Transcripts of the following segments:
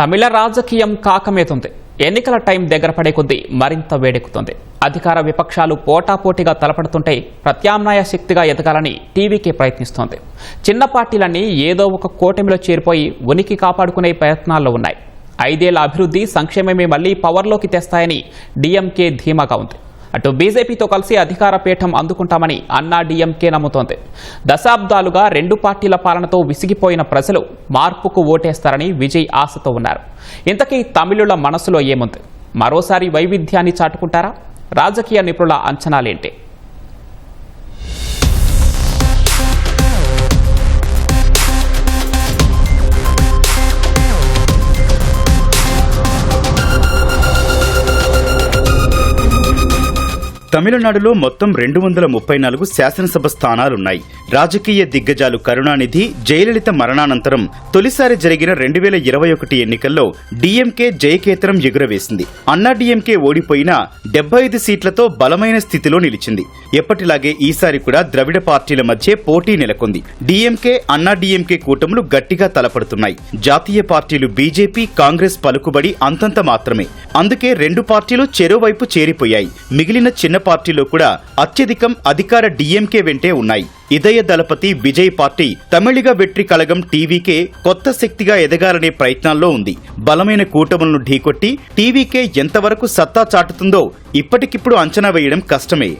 తమిళ రాజకీయం కాకమేతుంది ఎన్నికల టైం దగ్గర పడే కొద్దీ మరింత వేడెక్కుతుంది. అధికార విపక్షాలు పోటాపోటీగా తలపడుతుంటే ప్రత్యామ్నాయ శక్తిగా ఎదగాలని టీవీకే ప్రయత్నిస్తోంది. చిన్న పార్టీలన్నీ ఏదో ఒక కూటమిలో చేరిపోయి ఉనికి కాపాడుకునే ప్రయత్నాల్లో ఉన్నాయి. ఐదేళ్ళ అభివృద్ధి సంక్షేమమే మళ్ళీ పవర్లోకి తెస్తాయని డీఎంకే ధీమాగా ఉంది. అటు బీజేపీతో కలిసి అధికార పీఠం అందుకుంటామని అన్నా డీఎంకే నమ్ముతోంది. దశాబ్దాలుగా రెండు పార్టీల పాలనతో విసిగిపోయిన ప్రజలు మార్పుకు ఓటేస్తారని విజయ్ ఆశతో ఉన్నారు. ఇంతకీ తమిళుల మనసులో ఏముంది? మరోసారి వైవిధ్యాన్ని చాటుకుంటారా? రాజకీయ నిపుణుల అంచనాలేంటి? తమిళనాడులో మొత్తం రెండు వందల ముప్పై నాలుగు శాసనసభ స్థానాలున్నాయి. రాజకీయ దిగ్గజాలు కరుణానిధి జయలలిత మరణానంతరం తొలిసారి జరిగిన రెండు వేల ఇరవై ఒకటి ఎన్నికల్లో డీఎంకే జయకేతరం ఎగురవేసింది. అన్నా డీఎంకే ఓడిపోయినా డెబ్బై ఐదు సీట్లతో బలమైన స్థితిలో నిలిచింది. ఎప్పటిలాగే ఈసారి కూడా ద్రవిడ పార్టీల మధ్య పోటీ నెలకొంది. డీఎంకే అన్నా డీఎంకే కూటములు గట్టిగా తలపడుతున్నాయి. జాతీయ పార్టీలు బీజేపీ కాంగ్రెస్ పలుకుబడి అంతంత మాత్రమే. అందుకే రెండు పార్టీలు చెరోవైపు చేరిపోయాయి. మిగిలిన చిన్న పార్టీలో కూడా అత్యధికం అధికార డీఎంకే వెంటే ఉన్నాయి. ఇదయ దళపతి విజయ్ పార్టీ తమిళిగ వెట్రి కలగం టీవీకే కొత్త శక్తిగా ఎదగాలనే ప్రయత్నాల్లో ఉంది. బలమైన కూటములను ఢీకొట్టి టీవీకే ఎంతవరకు సత్తా చాటుతుందో ఇప్పటికిప్పుడు అంచనా వేయడం కష్టమే.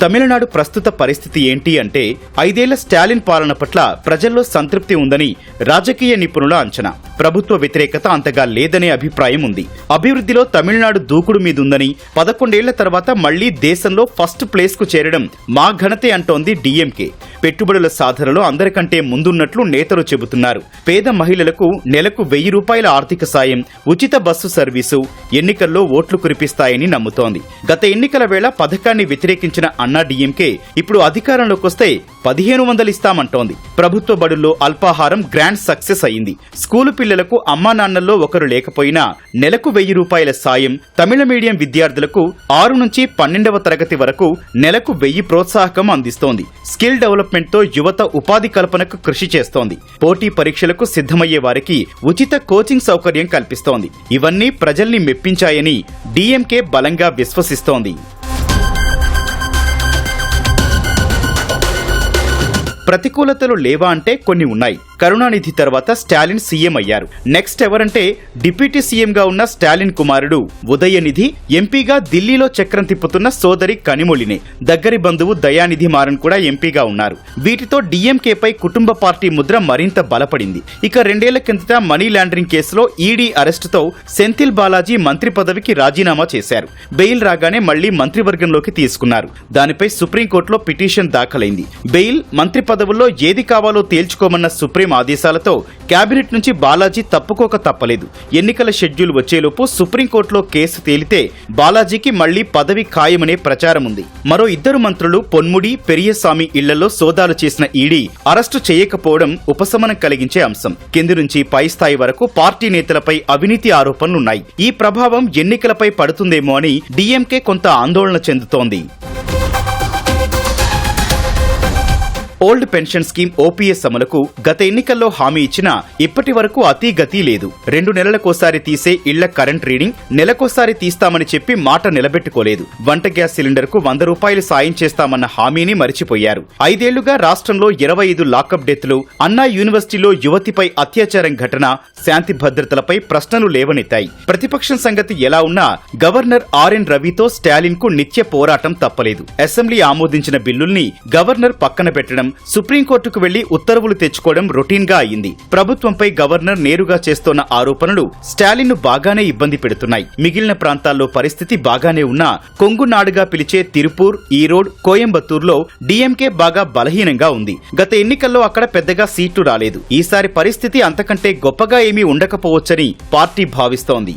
తమిళనాడు ప్రస్తుత పరిస్థితి ఏంటి అంటే ఐదేళ్ళ స్టాలిన్ పాలన పట్ల ప్రజల్లో సంతృప్తి ఉందని రాజకీయ నిపుణుల అంచనా. ప్రభుత్వ వ్యతిరేకత అంతగా లేదనే అభిప్రాయం ఉంది. అభివృద్ధిలో తమిళనాడు దూకుడు మీదుందని పదకొండేళ్ళ తర్వాత మళ్ళీ దేశంలో ఫస్ట్ ప్లేస్కు చేరడం మా ఘనతే అంటోంది డీఎంకే. పెట్టుబడుల సాధనలో అందరికంటే ముందున్నట్లు నేతలు చెబుతున్నారు. పేద మహిళలకు నెలకు వెయ్యి రూపాయల ఆర్థిక సాయం ఉచిత బస్సు సర్వీసు ఎన్నికల్లో ఓట్లు కురిపిస్తాయని నమ్ముతోంది. గత ఎన్నికల వేళ పథకాన్ని వ్యతిరేకించిన అన్నా డీఎంకే ఇప్పుడు అధికారంలోకి వస్తే పదిహేను వందలు ఇస్తామంటోంది. ప్రభుత్వ బడుల్లో అల్పాహారం గ్రాండ్ సక్సెస్ అయింది. స్కూలు పిల్లలకు అమ్మా నాన్నల్లో ఒకరు లేకపోయినా నెలకు వెయ్యి రూపాయల సాయం తమిళ మీడియం విద్యార్థులకు ఆరు నుంచి పన్నెండవ తరగతి వరకు నెలకు వెయ్యి ప్రోత్సాహకం అందిస్తోంది. స్కిల్ డెవలప్మెంట్ తో యువత ఉపాధి కల్పనకు కృషి చేస్తోంది. పోటీ పరీక్షలకు సిద్ధమయ్యే వారికి ఉచిత కోచింగ్ సౌకర్యం కల్పిస్తోంది. ఇవన్నీ ప్రజల్ని మెప్పించాయని డిఎంకే బలంగా విశ్వసిస్తోంది. ప్రతికూలతలు లేవా అంటే కొన్ని ఉన్నాయి. కరుణానిధి తర్వాత స్టాలిన్ సీఎం అయ్యారు. నెక్స్ట్ ఎవరంటే డిప్యూటీ సీఎంగా ఉన్న స్టాలిన్ కుమారుడు ఉదయనిధి ఎంపీగా ఢిల్లీలో చక్రం తిప్పుతున్న సోదరి కనిమొళినే దగ్గరి బంధువు దయానిధి మారన్ కూడా ఎంపీగా ఉన్నారు. వీటితో డీఎంకేపై కుటుంబ పార్టీ ముద్ర మరింత బలపడింది. ఇక రెండేళ్ళ కిందట మనీ లాండరింగ్ కేసులో ఈడీ అరెస్టుతో సెంథిల్ బాలాజీ మంత్రి పదవికి రాజీనామా చేశారు. బెయిల్ రాగానే మళ్ళీ మంత్రివర్గంలోకి తీసుకున్నారు. దానిపై సుప్రీంకోర్టులో పిటిషన్ దాఖలైంది. బెయిల్ మంత్రి పదవుల్లో ఏది కావాలో తేల్చుకోమన్న సుప్రీం ఆదేశాలతో కేబినెట్ నుంచి బాలాజీ తప్పుకోక తప్పలేదు. ఎన్నికల షెడ్యూల్ వచ్చేలోపు సుప్రీంకోర్టులో కేసు తేలితే బాలాజీకి మళ్ళీ పదవి ఖాయమనే ప్రచారం ఉంది మరో ఇద్దరు మంత్రులు పొన్ముడి పెరియస్వామి ఇళ్ళలో సోదాలు చేసిన ఈడీ అరెస్టు చేయకపోవడం ఉపశమనం కలిగించే అంశం. కింది నుంచి పై స్థాయి వరకు పార్టీ నేతలపై అవినీతి ఆరోపణలున్నాయి. ఈ ప్రభావం ఎన్నికలపై పడుతుందేమో అని డీఎంకే కొంత ఆందోళన చెందుతోంది. ఓల్డ్ పెన్షన్ స్కీమ్ ఓపీఎస్ అమలుకు గత ఎన్నికల్లో హామీ ఇచ్చినా ఇప్పటి వరకు అతీ గతి లేదు. రెండు నెలలకోసారి తీసే ఇళ్ళ కరెంట్ రీడింగ్ నెలకోసారి తీస్తామని చెప్పి మాట నిలబెట్టుకోలేదు. వంట గ్యాస్ సిలిండర్కు వంద రూపాయలు సాయం చేస్తామన్న హామీని మరిచిపోయారు. ఐదేళ్ళుగా రాష్ట్రంలో ఇరవై ఐదు లాకప్ డెత్లు అన్నా యూనివర్సిటీలో యువతిపై అత్యాచారం ఘటన శాంతి భద్రతలపై ప్రశ్నలు లేవనెత్తాయి. ప్రతిపక్షం సంగతి ఎలా ఉన్నా గవర్నర్ ఆర్ఎన్ రవితో స్టాలిన్కు నిత్య పోరాటం తప్పలేదు. అసెంబ్లీ ఆమోదించిన బిల్లుల్ని గవర్నర్ పక్కన పెట్టడం సుప్రీంకోర్టుకు వెళ్ళి ఉత్తర్వులు తెచ్చుకోవడం రొటీన్గా అయింది. ప్రభుత్వంపై గవర్నర్ నేరుగా చేస్తోన్న ఆరోపణలు స్టాలిన్ను బాగానే ఇబ్బంది పెడుతున్నాయి. మిగిలిన ప్రాంతాల్లో పరిస్థితి బాగానే ఉన్నా కొంగు నాడుగా పిలిచే తిరుపూర్ ఈరోడ్ కోయంబత్తూర్లో డీఎంకే బాగా బలహీనంగా ఉంది. గత ఎన్నికల్లో అక్కడ పెద్దగా సీట్లు రాలేదు. ఈసారి పరిస్థితి అంతకంటే గొప్పగా ఏమీ ఉండకపోవచ్చని పార్టీ భావిస్తోంది.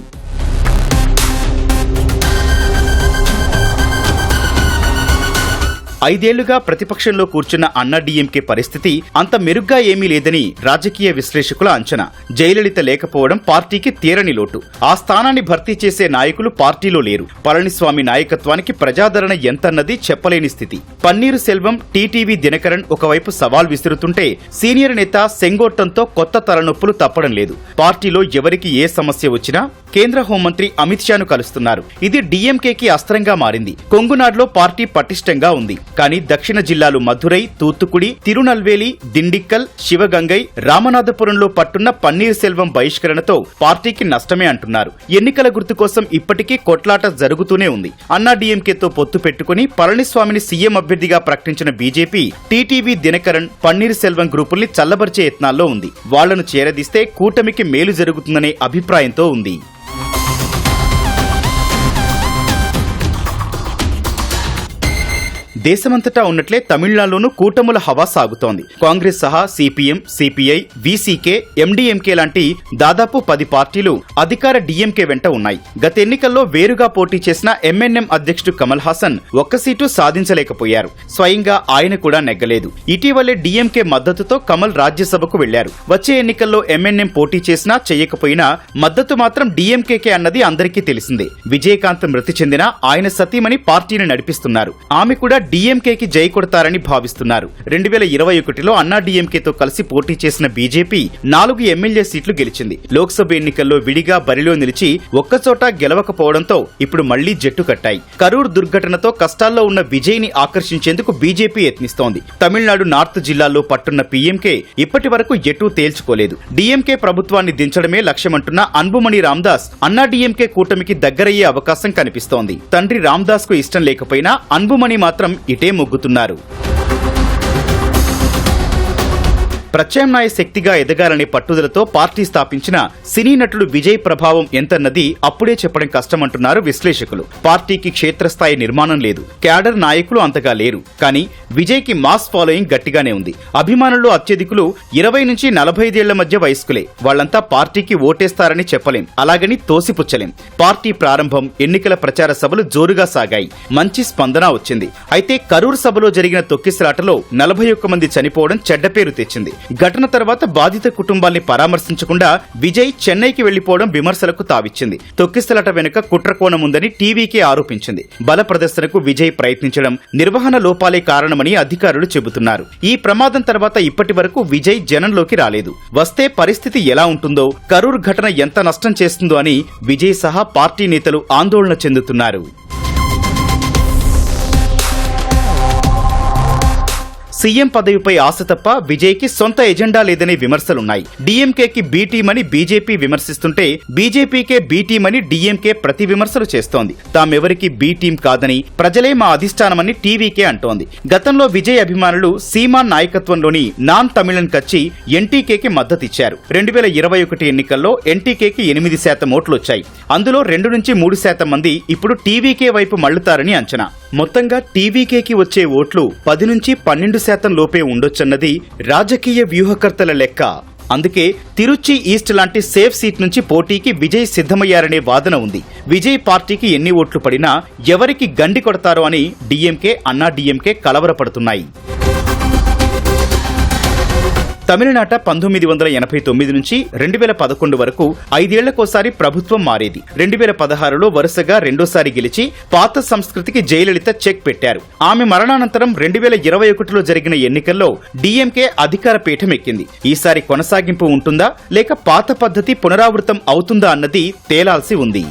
ఐదేళ్ళుగా ప్రతిపక్షంలో కూర్చున్న అన్నా డీఎంకే పరిస్థితి అంత మెరుగ్గా ఏమీ లేదని రాజకీయ విశ్లేషకుల అంచనా. జయలలిత లేకపోవడం పార్టీకి తీరని లోటు. ఆ స్థానాన్ని భర్తీ చేసే నాయకులు పార్టీలో లేరు. పళనిస్వామి నాయకత్వానికి ప్రజాదరణ ఎంతన్నది చెప్పలేని స్థితి. పన్నీరు సెల్వం టీటీవీ దినకరన్ ఒకవైపు సవాల్ విసురుతుంటే సీనియర్ నేత సెంగోట్టంతో కొత్త తలనొప్పులు తప్పడం లేదు. పార్టీలో ఎవరికి ఏ సమస్య వచ్చినా కేంద్ర హోంమంత్రి అమిత్ షాను కలుస్తున్నారు. ఇది డీఎంకేకి అస్త్రంగా మారింది. కొంగునాడులో పార్టీ పటిష్టంగా ఉంది. కానీ దక్షిణ జిల్లాలు మధురై తూత్తుకుడి తిరునల్వేలి దిండిక్కల్ శివగంగై రామనాథపురంలో పట్టున్న పన్నీర్ సెల్వం బహిష్కరణతో పార్టీకి నష్టమే అంటున్నారు. ఎన్నికల గుర్తు కోసం ఇప్పటికీ కొట్లాట జరుగుతూనే ఉంది. అన్నా డీఎంకేతో పొత్తు పెట్టుకుని పళనిస్వామిని సీఎం అభ్యర్థిగా ప్రకటించిన బీజేపీ టీటీవీ దినకరణ్ పన్నీర్ సెల్వం గ్రూపుల్ని చల్లబరిచే యత్నాల్లో ఉంది. వాళ్ళను చేరదీస్తే కూటమికి మేలు జరుగుతుందనే అభిప్రాయంతో ఉంది. దేశమంతటా ఉన్నట్లే తమిళనాడులోనూ కూటముల హవా సాగుతోంది. కాంగ్రెస్ సహా సిపిఎం సిపిఐ వీసీకే ఎండిఎంకే లాంటి దాదాపు పది పార్టీలు అధికార డిఎంకే వెంట ఉన్నాయి. గత ఎన్నికల్లో వేరుగా పోటీ చేసిన ఎంఎన్ఎం అధ్యక్షుడు కమల్ హాసన్ ఒక్క సీటు సాధించలేకపోయారు. స్వయంగా ఆయన కూడా నెగ్గలేదు. ఇటీవలే డీఎంకే మద్దతుతో కమల్ రాజ్యసభకు వెళ్ళారు. వచ్చే ఎన్నికల్లో ఎంఎన్ఎం పోటీ చేసినా చేయకపోయినా మద్దతు మాత్రం డీఎంకేకే అన్నది అందరికీ తెలిసిందే. విజయకాంత్ మృతి చెందిన ఆయన సతీమణి పార్టీని నడిపిస్తున్నారు. ఆమె కూడా డీఎంకేకి జై కొడతారని భావిస్తున్నారు. రెండు వేల ఇరవై ఒకటిలో అన్నా డీఎంకేతో కలిసి పోటీ చేసిన బీజేపీ నాలుగు ఎమ్మెల్యే సీట్లు గెలిచింది. లోక్సభ ఎన్నికల్లో విడిగా బరిలో నిలిచి ఒక్కచోట గెలవకపోవడంతో ఇప్పుడు మళ్ళీ జట్టు కట్టాయి. కరూర్ దుర్ఘటనతో కష్టాల్లో ఉన్న విజయ్ని ఆకర్షించేందుకు బీజేపీ యత్నిస్తోంది. తమిళనాడు నార్త్ జిల్లాల్లో పట్టున్న పీఎంకే ఇప్పటి వరకు ఎటూ తేల్చుకోలేదు. డీఎంకే ప్రభుత్వాన్ని దించడమే లక్ష్యమంటున్న అన్బుమణి రామ్దాస్ అన్నా డీఎంకే కూటమికి దగ్గరయ్యే అవకాశం కనిపిస్తోంది. తండ్రి రామ్దాస్కు ఇష్టం లేకపోయినా అన్బుమణి మాత్రం ఇటే మొగ్గుతున్నారు. ప్రత్యామ్నాయ శక్తిగా ఎదగాలనే పట్టుదలతో పార్టీ స్థాపించిన సినీ నటుడు విజయ్ ప్రభావం ఎంతన్నది అప్పుడే చెప్పడం కష్టమంటున్నారు విశ్లేషకులు. పార్టీకి క్షేత్రస్థాయి నిర్మాణం లేదు. క్యాడర్ నాయకులు అంతగా లేరు. కానీ విజయ్కి మాస్ ఫాలోయింగ్ గట్టిగానే ఉంది. అభిమానుల్లో అత్యధికులు ఇరవై నుంచి నలభై ఐదేళ్ళ మధ్య వయస్కులే. వాళ్ళంతా పార్టీకి ఓటేస్తారని చెప్పలేం. అలాగని తోసిపుచ్చలేం. పార్టీ ప్రారంభం ఎన్నికల ప్రచార సభలు జోరుగా సాగాయి. మంచి స్పందన వచ్చింది. అయితే కరూర్ సభలో జరిగిన తొక్కిసలాటలో నలభై ఒక్క మంది చనిపోవడం చెడ్డ పేరు తెచ్చింది. ఘటన తర్వాత బాధిత కుటుంబాల్ని పరామర్శించకుండా విజయ్ చెన్నైకి వెళ్ళిపోవడం విమర్శలకు తావిచ్చింది. తొక్కిసలాట వెనుక కుట్రకోణం ఉందని టీవీకే ఆరోపించింది. బల ప్రదర్శనకు విజయ్ ప్రయత్నించడం నిర్వహణ లోపాలే కారణమని అధికారులు చెబుతున్నారు. ఈ ప్రమాదం తర్వాత ఇప్పటి వరకు విజయ్ జనంలోకి రాలేదు. వస్తే పరిస్థితి ఎలా ఉంటుందో కరూర్ ఘటన ఎంత నష్టం చేస్తుందో అని విజయ్ సహా పార్టీ నేతలు ఆందోళన చెందుతున్నారు. సీఎం పదవిపై ఆశ తప్ప విజయ్కి సొంత ఎజెండా లేదనే విమర్శలున్నాయి. డీఎంకేకి బీ బీజేపీ విమర్శిస్తుంటే బీజేపీకే బీ డీఎంకే ప్రతి విమర్శలు చేస్తోంది. తామెవరికి బీ టీం కాదని ప్రజలే మా అధిష్టానమని టీవీకే అంటోంది. గతంలో విజయ్ అభిమానులు సీమాన్ నాయకత్వంలోని నాన్ తమిళన్ కచ్చి ఎన్టీకేకి మద్దతిచ్చారు. రెండు వేల ఇరవై ఒకటి ఎన్నికల్లో ఎన్టీకేకి ఎనిమిది శాతం ఓట్లు వచ్చాయి అందులో రెండు నుంచి మూడు శాతం మంది ఇప్పుడు టీవీకే వైపు మళ్ళుతారని అంచనా. మొత్తంగా టీవీకేకి వచ్చే ఓట్లు పది నుంచి పన్నెండు శాతం లోపే ఉండొచ్చన్నది రాజకీయ వ్యూహకర్తల లెక్క. అందుకే తిరుచి ఈస్ట్ లాంటి సేఫ్ సీట్ నుంచి పోటీకి విజయ్ సిద్ధమయ్యారనే వాదన ఉంది. విజయ్ పార్టీకి ఎన్ని ఓట్లు పడినా ఎవరికి గండి కొడతారో అని డీఎంకే అన్నా డీఎంకే కలవరపడుతున్నాయి. తమిళనాట పంతొమ్మిది వందల ఎనభై తొమ్మిది నుంచి రెండు వేల పదకొండు వరకు ఐదేళ్ళకోసారి ప్రభుత్వం మారేది. రెండు వేల పదహారులో వరుసగా రెండోసారి గెలిచి పాత సంస్కృతికి జయలలిత చెక్ పెట్టారు. ఆమె మరణానంతరం రెండు వేల ఇరవై ఒకటిలో జరిగిన ఎన్నికల్లో డీఎంకే అధికార పీఠం ఎక్కింది. ఈసారి కొనసాగింపు ఉంటుందా? లేక పాత పద్ధతి పునరావృతం అవుతుందా అన్నది తేలాల్సి ఉంది.